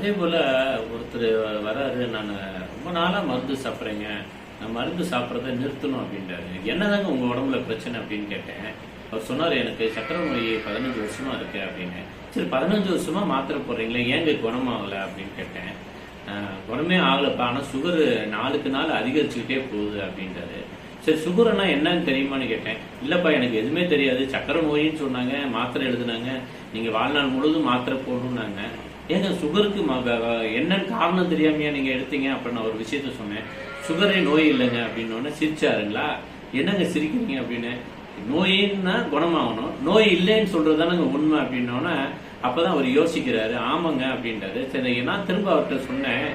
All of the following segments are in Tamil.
அதே போல் ஒருத்தர் வராரு நான் ரொம்ப நாளாக மருந்து சாப்பிட்றேங்க. நான் மருந்து சாப்பிட்றத நிறுத்தணும் அப்படின்றாரு. எனக்கு என்னதாங்க உங்கள் உடம்புல பிரச்சனை அப்படின்னு கேட்டேன். அவர் சொன்னார் எனக்கு சக்கரை நோய் பதினஞ்சு வருஷமா இருக்கு அப்படின்னு. சரி பதினஞ்சு வருஷமா மாத்திரை போடுறீங்களே ஏங்க குணமாகலை? அப்படின்னு கேட்டேன். குணமே ஆகலப்பா. ஆனால் சுகர் நாளுக்கு நாள் அதிகரிச்சுக்கிட்டே போகுது அப்படின்றாரு. சரி சுகர்னா என்னன்னு தெரியுமான்னு கேட்டேன். இல்லப்பா எனக்கு எதுவுமே தெரியாது. சக்கரை நோயின்னு சொன்னாங்க மாத்திரை எழுதுனாங்க. நீங்க வாழ்நாள் முழுதும் மாத்திரை போடணும்னாங்க. ஏங்க சுகருக்கு என்னன்னு காரணம் தெரியாமையா நீங்க எடுத்தீங்க அப்படின்னு நான் ஒரு விஷயத்த சொன்னேன். சுகரே நோய் இல்லைங்க அப்படின்னு சிரிச்சாருங்களா? என்னங்க சிரிக்கிறீங்க அப்படின்னு? நோயின்னா குணமாகணும். நோய் இல்லைன்னு சொல்றது தானங்க உண்மை அப்படின்னோன்னா அப்பதான் அவர் யோசிக்கிறாரு. ஆமாங்க அப்படின்றாரு. சரி நான் திரும்ப அவர்கிட்ட சொன்னேன்.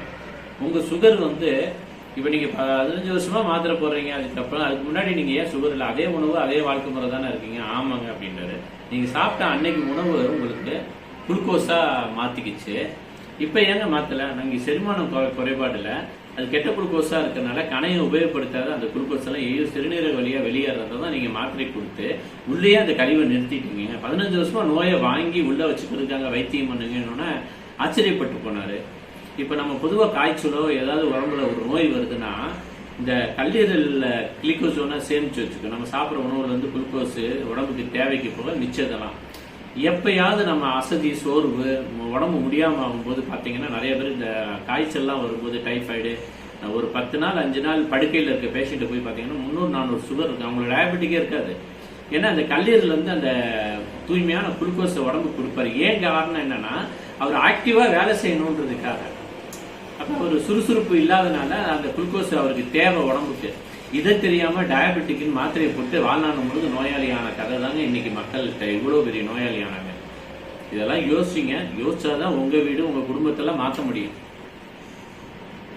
உங்க சுகர் வந்து இப்ப நீங்க பதினஞ்சு வருஷமா மாத்திரை போடுறீங்க. அதுக்கப்புறம் அதுக்கு முன்னாடி நீங்க ஏன் சுகர் இல்லை? அதே உணவு அதே வாழ்க்கை முறை தானே இருக்கீங்க. ஆமாங்க அப்படின்றாரு. நீங்க சாப்பிட்ட அன்னைக்கு உணவு உங்களுக்கு குளுக்கோஸா மாத்திக்கிச்சு. இப்ப ஏங்க மாத்தல? நாங்க செரிமானம் குறை- குறைபாடுல அது கெட்ட குளுக்கோஸா இருக்கிறனால கணையை உபயோகப்படுத்தாத அந்த குளுக்கோஸ் எல்லாம் ஏழு சிறுநீரக வழியா வெளியேறதை தான் நீங்க மாத்திரை கொடுத்து உள்ளேயே அந்த கழிவை நிறுத்திட்டீங்க பதினஞ்சு வருஷமா நோயை வாங்கி உள்ள வச்சுக்கிறதுக்காக வைத்தியம் பண்ணுங்கன்னு ஆச்சரியப்பட்டு போனாரு. இப்ப நம்ம பொதுவா காய்ச்சலோ ஏதாவது உடம்புல ஒரு நோய் வருதுன்னா இந்த கல்லீரல்ல கிளிக்கோசோனா சேமிச்சு வச்சுக்கோ நம்ம சாப்பிட்ற உணவுல வந்து குளுக்கோஸ் உடம்புக்கு தேவைக்கு போக மிச்சதெல்லாம் எப்பயாவது நம்ம அசதி சோர்வு உடம்பு முடியாமல் ஆகும்போது பார்த்தீங்கன்னா நிறைய பேர் இந்த காய்ச்சல்லாம் வரும்போது டைஃபாய்டு ஒரு பத்து நாள் அஞ்சு நாள் படுக்கையில் இருக்க பேஷண்ட்டை போய் பார்த்தீங்கன்னா முந்நூறு நானூறு சுகர் இருக்குது அவங்களுக்கு டயபெட்டிக்கே இருக்காது. ஏன்னா அந்த கல்லீரல் வந்து அந்த தூய்மையான குளுக்கோஸை உடம்பு கொடுப்பாரு. ஏன் காரணம் என்னன்னா அவர் ஆக்டிவா வேலை செய்யணுன்றதுக்காக. அப்போ ஒரு சுறுசுறுப்பு இல்லாதனால அந்த குளுக்கோஸ் அவருக்கு தேவை உடம்புக்கு. இதை தெரியாம டயபெட்டிக்னு மாத்திரையை போட்டு வாழ்நாள் முழுது நோயாளியான கதை தாங்க இன்னைக்கு மக்கள்கிட்ட இவ்வளவு பெரிய நோயாளியானாங்க இதெல்லாம் யோசிங்க. யோசிச்சாதான் உங்க வீடு உங்க குடும்பத்தெல்லாம் மாற்ற முடியும்.